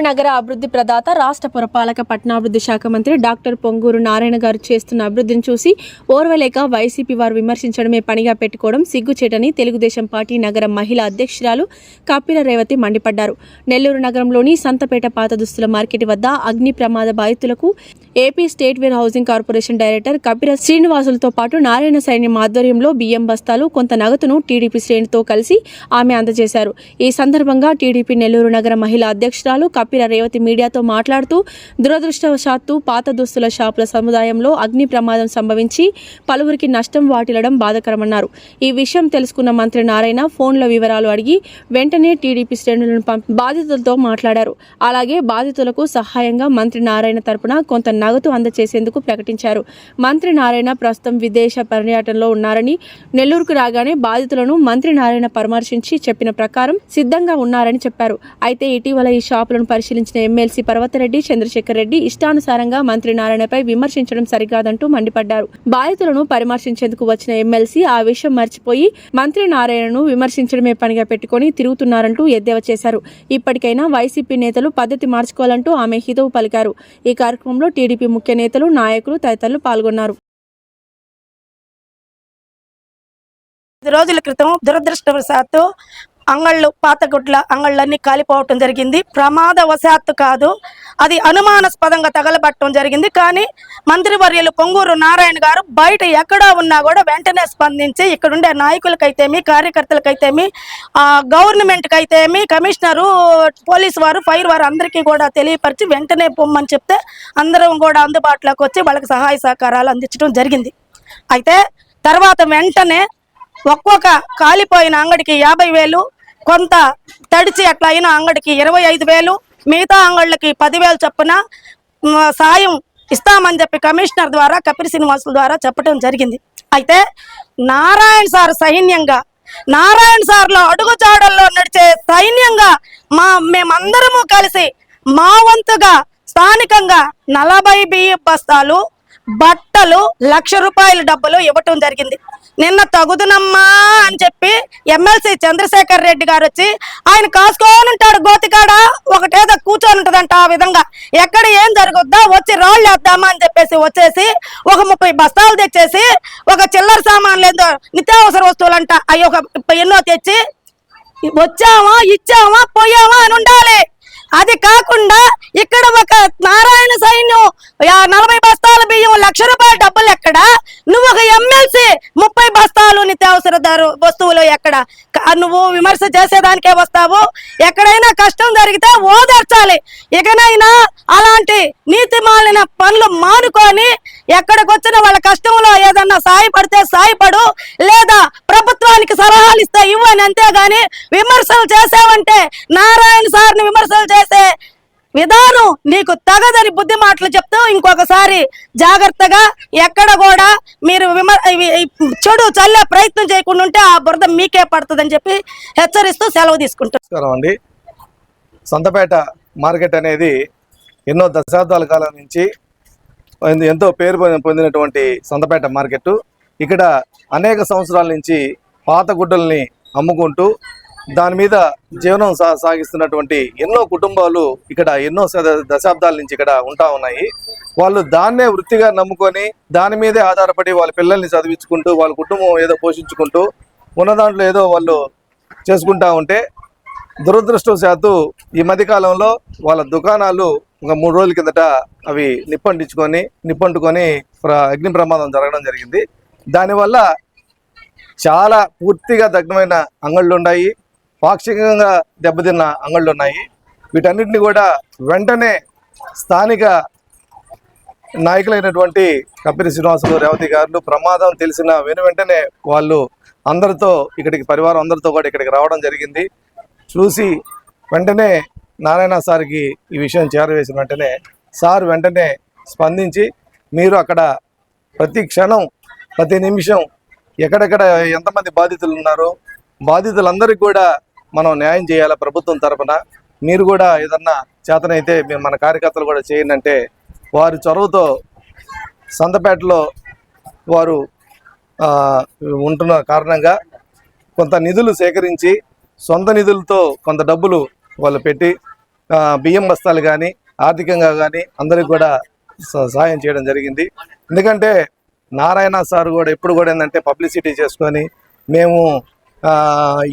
నగర అభివృద్ధి ప్రదాత రాష్ట్ర పురపాలక పట్టణాభివృద్ధి శాఖ మంత్రి డాక్టర్ పొంగూరు నారాయణ గారు చేస్తున్న అభివృద్ధిని చూసి ఓర్వలేక వైసీపీ వారు విమర్శించడమే పనిగా పెట్టుకోవడం సిగ్గుచేటని తెలుగుదేశం పార్టీ నగర మహిళా అధ్యక్షురాలు కపిల రేవతి మండిపడ్డారు. నెల్లూరు నగరంలోని సంతపేట పాత దుస్తుల మార్కెట్ వద్ద అగ్ని ప్రమాద బాధితులకు AP state warehousing corporation director Kapila శ్రీనివాసులతో పాటు నారాయణ సైన్యం ఆధ్వర్యంలో బియ్యం బస్తాలు కొంత నగదును టీడీపీ శ్రేణితో కలిసి ఆమె అందజేశారు. ఈ సందర్భంగా టీడీపీ నెల్లూరు నగర మహిళా అధ్యక్షురాలు కపిల రేవతి మీడియాతో మాట్లాడుతూ దురదృష్టవశాత్తు పాత దుస్తుల షాపుల సముదాయంలో అగ్ని ప్రమాదం సంభవించి పలువురికి నష్టం వాటిల్లడం బాధకరమన్నారు. ఈ విషయం తెలుసుకున్న మంత్రి నారాయణ ఫోన్ల వివరాలు అడిగి వెంటనే టీడీపీ శ్రేణులను పంపి బాధితులతో మాట్లాడారు. అలాగే బాధితులకు సహాయంగా మంత్రి నారాయణ తరపున కొంత నగదు అందజేసేందుకు ప్రకటించారు. మంత్రి నారాయణ ప్రస్తుతం విదేశ పర్యటనలో ఉన్నారని నెల్లూరుకు రాగానే బాధితులను మంత్రి నారాయణ పరామర్శించి చెప్పిన ప్రకారం సిద్ధంగా ఉన్నారని చెప్పారు. అయితే ఇటీవల ఈ షాపులను పరిశీలించిన ఎమ్మెల్సీ పర్వతరెడ్డి చంద్రశేఖర్ రెడ్డి ఇష్టానుసారంగా మంత్రి నారాయణపై విమర్శించడం సరికాదంటూ మండిపడ్డారు. బాధితులను పరామర్శించేందుకు వచ్చిన ఎమ్మెల్సీ ఆ విషయం మర్చిపోయి మంత్రి నారాయణను విమర్శించడమే పనిగా పెట్టుకొని తిరుగుతున్నారంటూ ఎద్దేవా చేశారు. ఇప్పటికైనా వైసీపీ నేతలు పద్ధతి మార్చుకోవాలంటూ ఆమె హితవు పలికారు. ఈ కార్యక్రమంలో టీడీపీ ముఖ్య నేతలు నాయకులు తదితరులు పాల్గొన్నారు. రోజుల క్రితం దురదృష్టవశాత్తు అంగళ్ళు పాతగుడ్ల అంగళ్ళన్నీ కాలిపోవటం జరిగింది. ప్రమాదవశాత్తు కాదు అది అనుమానాస్పదంగా తగలబట్టడం జరిగింది. కానీ మంత్రివర్యులు పొంగూరు నారాయణ గారు బయట ఎక్కడ ఉన్నా కూడా వెంటనే స్పందించి ఇక్కడుండే నాయకులకైతేమి కార్యకర్తలకైతేమి గవర్నమెంట్కైతేమి కమిషనరు పోలీస్ వారు ఫైర్ వారు అందరికీ కూడా తెలియపరిచి వెంటనే పొమ్మని చెప్తే అందరం కూడా అందుబాటులోకి వచ్చి వాళ్ళకి సహాయ సహకారాలు అందించడం జరిగింది. అయితే తర్వాత వెంటనే ఒక్కొక్క కాలిపోయిన అంగడికి యాభై వేలు కొంత తడిచి అట్లా అయిన అంగడికి ఇరవై ఐదు వేలు మిగతా అంగళ్ళకి పదివేలు చొప్పున సాయం ఇస్తామని చెప్పి కమిషనర్ ద్వారా కపిల్ శ్రీనివాసుల ద్వారా చెప్పడం జరిగింది. అయితే నారాయణ సార్ సైన్యంగా నారాయణ సార్లో అడుగుజాడల్లో నడిచే సైన్యంగా మా మేమందరము కలిసి మా వంతుగా స్థానికంగా నలభై బియ్య బస్తాలు బట్టలు లక్ష రూపాయల డబ్బులు ఇవ్వటం జరిగింది. నిన్న తగుదునమ్మా అని చెప్పి ఎమ్మెల్సీ చంద్రశేఖర్ రెడ్డి గారు వచ్చి ఆయన కాసుకొని ఉంటాడు గోతికాడ ఒకటేదో కూర్చొని ఉంటుందంట ఆ విధంగా. ఎక్కడ ఏం జరుగుద్దా వచ్చి రాళ్ళు వేద్దామా? అని చెప్పేసి వచ్చేసి ఒక ముప్పై బస్తాలు తెచ్చేసి ఒక చిల్లర సామాన్లు ఏందో నిత్యావసర వస్తువులంట అవి ఒక ఎన్నో తెచ్చి వచ్చామా ఇచ్చామా పోయామా అని ఉండాలి. అది కాకుండా ఇక్కడ ఒక నారాయణ సైన్యం యా- నలభై బస్తాల బియ్యం లక్ష రూపాయల డబ్బులు ఎక్కడ? నువ్వు ఒక ఎమ్మెల్సీ ముప్పై బస్తాలు నిత్యావసర ధర వస్తువులు ఎక్కడ? నువ్వు విమర్శ చేసేదానికే వస్తావు. ఎక్కడైనా కష్టం జరిగితే ఓదార్చాలి. ఇకనైనా అలాంటి నీతి మాలిన పనులు మానుకొని ఎక్కడికి వచ్చిన వాళ్ళ కష్టంలో ఏదన్నా సాయపడితే సాయపడు లేదా ప్రభుత్వానికి సలహాలు ఇస్తే ఇవ్వని అంతేగాని విమర్శలు చేసావంటే నారాయణ సార్ని విమర్శలు చేసే విధానం నీకు తగదని బుద్ధి మాటలు చెప్తూ ఇంకొకసారి జాగ్రత్తగా ఎక్కడ కూడా మీరు చెడు చల్లే ప్రయత్నం చేయకుండా ఉంటే ఆ బురద మీకే పడుతుందని చెప్పి హెచ్చరిస్తూ సెలవు తీసుకుంటాం అండి. సొంతపేట మార్కెట్ అనేది ఎన్నో దశాబ్దాల కాలం నుంచి ఎంతో- పేరు పొందినటువంటి సొంతపేట మార్కెట్ ఇక్కడ అనేక సంవత్సరాల నుంచి పాత గుడ్డల్ని అమ్ముకుంటూ దాని మీద జీవనం సా సాగిస్తున్నటువంటి ఎన్నో కుటుంబాలు ఇక్కడ ఎన్నో దశాబ్దాల నుంచి ఇక్కడ ఉంటా ఉన్నాయి. వాళ్ళు దాన్నే వృత్తిగా నమ్ముకొని దాని మీదే ఆధారపడి వాళ్ళ పిల్లల్ని చదివించుకుంటూ వాళ్ళ కుటుంబం ఏదో పోషించుకుంటూ ఉన్న దాంట్లో ఏదో వాళ్ళు చేసుకుంటా ఉంటే దురదృష్టవశాత్తు ఈ మధ్యకాలంలో వాళ్ళ దుకాణాలు ఒక మూడు రోజుల కిందట అవి నిప్పంటించుకొని నిప్పంటుకొని అగ్ని ప్రమాదం జరగడం జరిగింది. దానివల్ల చాలా పూర్తిగా దగ్నమైన అంగళ్ళు ఉన్నాయి పాక్షికంగా దెబ్బతిన్న అంగళ్ళు ఉన్నాయి వీటన్నిటిని కూడా వెంటనే స్థానిక నాయకులైనటువంటి కంపెనీ శ్రీనివాసులు రేవతి గారు ప్రమాదం తెలిసిన వెను వెంటనే వాళ్ళు అందరితో ఇక్కడికి పరివారం అందరితో కూడా ఇక్కడికి రావడం జరిగింది. చూసి వెంటనే నారాయణ సార్కి ఈ విషయం చేరవేసిన వెంటనే సార్ వెంటనే స్పందించి మీరు అక్కడ ప్రతి క్షణం ప్రతి నిమిషం ఎక్కడెక్కడ ఎంతమంది బాధితులు ఉన్నారో? బాధితులందరికీ కూడా మనం న్యాయం చేయాలి ప్రభుత్వం తరపున? మీరు కూడా ఏదన్నా చేతనైతే మేము మన కార్యకర్తలు కూడా చేయండి అంటే వారి చొరవతో సంతపేటలో వారు ఉంటున్న కారణంగా కొంత నిధులు సేకరించి సొంత నిధులతో కొంత డబ్బులు వాళ్ళు పెట్టి బియ్యం బస్తాలు కానీ ఆర్థికంగా కానీ అందరికి కూడా స- సహాయం చేయడం జరిగింది. ఎందుకంటే నారాయణ సార్ కూడా ఎప్పుడు కూడా ఏంటంటే పబ్లిసిటీ చేసుకొని మేము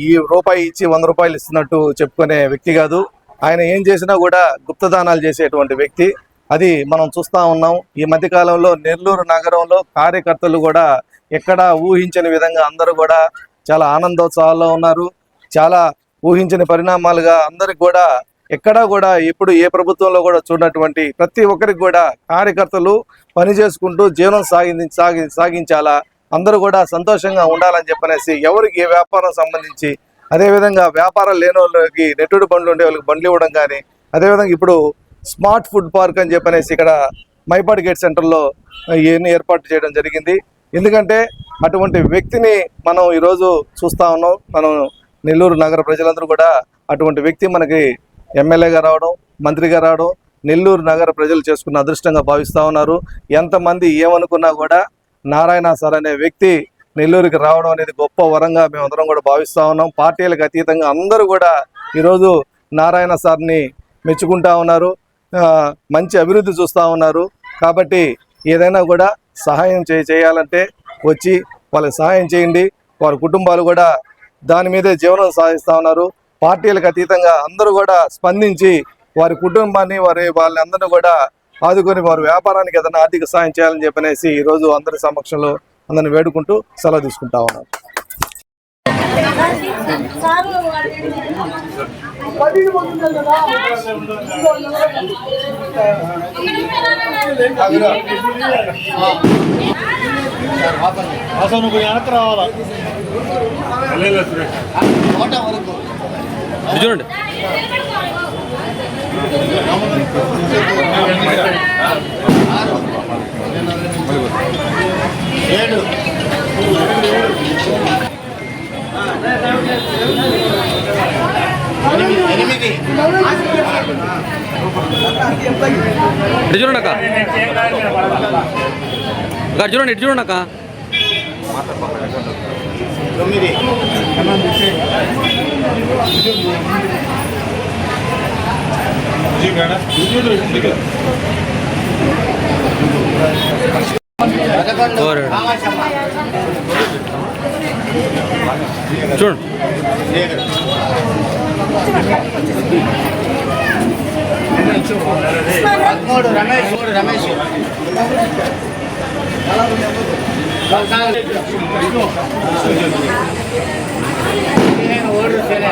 ఈ రూపాయి ఇచ్చి వంద రూపాయలు ఇస్తున్నట్టు చెప్పుకునే వ్యక్తి కాదు. ఆయన ఏం చేసినా కూడా గుప్తదానాలు చేసేటువంటి వ్యక్తి. అది మనం చూస్తా ఉన్నాం. ఈ మధ్యకాలంలో నెల్లూరు నగరంలో కార్యకర్తలు కూడా ఎక్కడా ఊహించని విధంగా అందరూ కూడా చాలా ఆనందోత్సవాల్లో ఉన్నారు. చాలా ఊహించని పరిణామాలుగా అందరికి కూడా ఎక్కడా కూడా ఎప్పుడు ఏ ప్రభుత్వంలో కూడా చూడనటువంటి ప్రతి ఒక్కరికి కూడా కార్యకర్తలు పని చేసుకుంటూ జీవనం సాగి సాగి సాగించాలా? అందరూ కూడా సంతోషంగా ఉండాలని చెప్పనేసి ఎవరికి ఏ వ్యాపారం సంబంధించి అదేవిధంగా వ్యాపారం లేని వాళ్ళకి నెట్టుడు బండ్లు ఉండే వాళ్ళకి బండ్లు ఇవ్వడం కానీ అదేవిధంగా ఇప్పుడు స్మార్ట్ ఫుడ్ పార్క్ అని చెప్పనేసి ఇక్కడ మైపాడు గేట్ సెంటర్లో ఇవన్నీ ఏర్పాటు చేయడం జరిగింది. ఎందుకంటే అటువంటి వ్యక్తిని మనం ఈరోజు చూస్తా ఉన్నాం. మనం నెల్లూరు నగర ప్రజలందరూ కూడా అటువంటి వ్యక్తి మనకి ఎమ్మెల్యేగా రావడం మంత్రిగా రావడం నెల్లూరు నగర ప్రజలు చేసుకున్న అదృష్టంగా భావిస్తూ ఉన్నారు. ఎంతమంది ఏమనుకున్నా కూడా నారాయణ సార్ అనే వ్యక్తి నెల్లూరుకి రావడం అనేది గొప్ప వరంగా మేమందరం కూడా భావిస్తూ ఉన్నాం. పార్టీలకు అతీతంగా అందరూ కూడా ఈరోజు నారాయణ సార్ని మెచ్చుకుంటా ఉన్నారు. మంచి అభివృద్ధి చూస్తూ ఉన్నారు. కాబట్టి ఏదైనా కూడా సహాయం చే చేయాలంటే వచ్చి వాళ్ళకి సహాయం చేయండి. వారి కుటుంబాలు కూడా దాని మీదే జీవనం సాగిస్తూ ఉన్నారు. పార్టీలకు అతీతంగా అందరూ కూడా స్పందించి వారి కుటుంబాన్ని వారి వాళ్ళందరినీ కూడా ఆదుకొని వారి వ్యాపారానికి ఏదైనా ఆర్థిక సాయం చేయాలని చెప్పనేసి ఈరోజు అందరి సమక్షంలో అందరిని వేడుకుంటూ సెలవు తీసుకుంటా ఉన్నాను అసలు నువ్వు ఇటు చూడండి అక్క. అక్క చూడండి ఇటు చూడండి అక్క. ఓరే. చూడండి ఇదిగో ఇచ్చేయండి